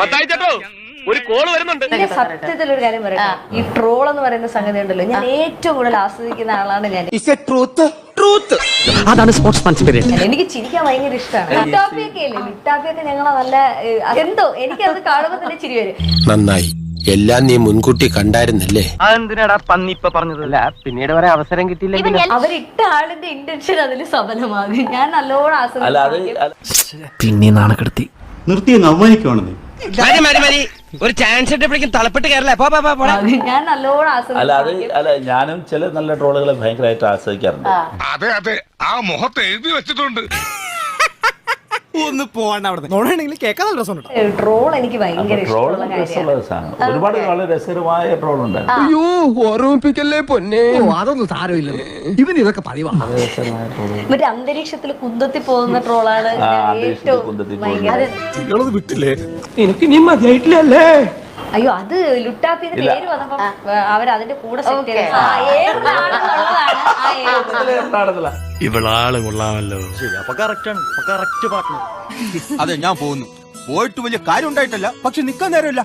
മത്തായി ചേട്ടോ ഒരു കോൾ വരുന്നുണ്ട്. സത്യത്തിൽ ഒരു കാര്യം പറയട്ടെ. ഈ ട്രോൾ എന്ന് പറയുന്ന സംഗതി ഉണ്ടല്ലോ. ഞാൻ ഏറ്റവും കൂടുതൽ ആസ്വദിക്കുന്ന ആളാണ് ഞാൻ. അതാണ് സ്പോർട്സ്മാൻ സ്പിരിറ്റ് എനിക്ക് ചിരിക്കാൻ ഭയങ്കര ഇഷ്ടമാണ്. ലിറ്റാപ്പിയൊക്കെ ഇല്ലേ? ലിറ്റാപ്പിയൊക്കെ ഞങ്ങളെ നല്ല എന്തോ എനിക്ക് അത് കാണുമ്പോൾ തന്നെ ചിരി വരും. നന്നായി. എല്ലാം നീ മുൻകൂട്ടി കണ്ടായിരുന്നല്ലേ? അതെന്തിനാടാ പന്നി ഇപ്പൊ പറഞ്ഞത്? അല്ല പിന്നീട് വരെ അവസരം കിട്ടിയില്ല അവരിട്ട ആളിന്റെ ഇന്റൻഷൻ അതിൽ സഫലമാകും ഞാൻ നല്ലോണം ആസ്വദിക്കും പിന്നെ നാണക്കെടുത്തി. നിർത്തി അവമാനിക്കുവാണെന്നേ. മതി മതി മതി. ഒരു ചാൻസ് ഇട്ടപ്പോഴേക്കും തളപ്പെട്ട് കയറല്ലേ? പോ, പോ, പോ, പോടാ. ഞാൻ നല്ലോണം അല്ല അത് ആസ്വദിക്കും അല്ല ഞാനും ചില നല്ല ട്രോളുകളെ ഭയങ്കരമായിട്ട് ആസ്വദിക്കാറുണ്ട്. അതെ അതെ. ആ മുഖത്ത് എഴുതി വെച്ചിട്ടുണ്ട്. ഒന്ന് പോവാണ്ട് അവിടെ നോടാണെങ്കിൽ കേൾക്കാൻ നല്ല രസമുണ്ട് ട്രോൾ എനിക്ക് ഭയങ്കര ട്രോൾ ഇഷ്ടമുള്ള കാര്യമാണ്. രസമുള്ള സാധനം. ഒരുപാട് വളരെ രസകരമായ ട്രോൾ ഉണ്ടായിരുന്നു. അയ്യോ ഓർമ്മിപ്പിക്കല്ലേ പൊന്നെ? അതൊന്നും സാരമില്ല ഇവൻ ഇതൊക്കെ പതിവാണ് മറ്റേ അന്തരീക്ഷത്തിൽ കുന്തത്തി പോകുന്ന ട്രോളാണ് ഏറ്റവും വിട്ടില്ലേ? എനിക്ക് നീ മതിയായിട്ടില്ലല്ലേ? അയ്യോ അത് ലുട്ടാപ്പിന്റെ പേര് വന്നപ്പോ അവർ അതിന്റെ കൂടെ സെറ്റ് ഇവളാൾ കൊള്ളാമല്ലോ. അതെ ഞാൻ പോകുന്നു. പോയിട്ട് വലിയ കാര്യം ഉണ്ടായിട്ടല്ല പക്ഷെ നിക്കാൻ നേരമില്ല.